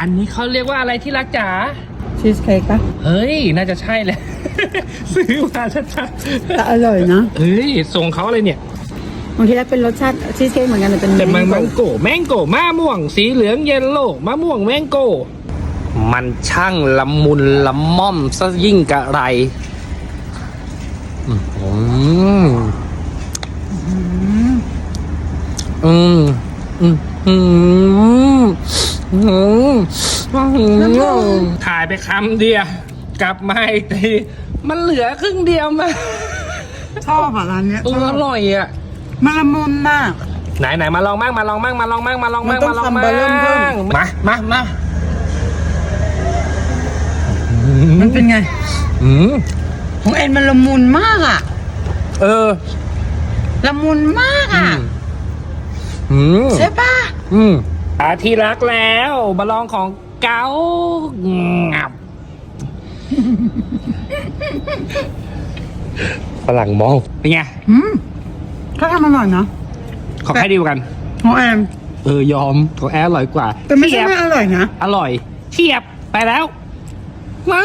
อันนี้เขาเรียกว่าอะไรที่รักจ๋าชีสเค้กปะเฮ้ย น่าจะใช่แหละ ซื้อมาชัดแต่อร่อยนะๆเฮ้ยส่งเขาอะไรเนี่ย บางทีแล้วเป็นรสชาติชีสเค้กเหมือนกันแต่เป็นแต่มันโมังโกแมงโกมะม่วง สีเหลืองเยลโล่มะม่วงแมงโกมันช่างละมุนละม่อมซะยิ่งกะไรอืมอืมอืมอืมอืมอืม ถ่ายไปคำเดียว กลับมาอีกทีมันเหลือครึ่งเดียวมาชอบอะร้านเนี้ยเอออร่อยอะมันละมุนมาก ไหนไหนมาลองมั่งมาลองมั่งมาลองมั่งมาลองมั่งมันต้องมาลองมั่เบองมามามามันเป็นไงของเอ็นมันละมุนมากอะ เออ ละมุนมากอะ อืมใช่ปะอืมอาที่รักแล้วมาลองของเกางับฝรั่งมองเป็นไงอืมเขาทำอร่อยนะขอใครดีกว่ากันของแอนเออยอมของแอร์อร่อยกว่า แต่ไม่ใช่เทียบไม่อร่อยนะ อร่อย เทียบไปแล้วมา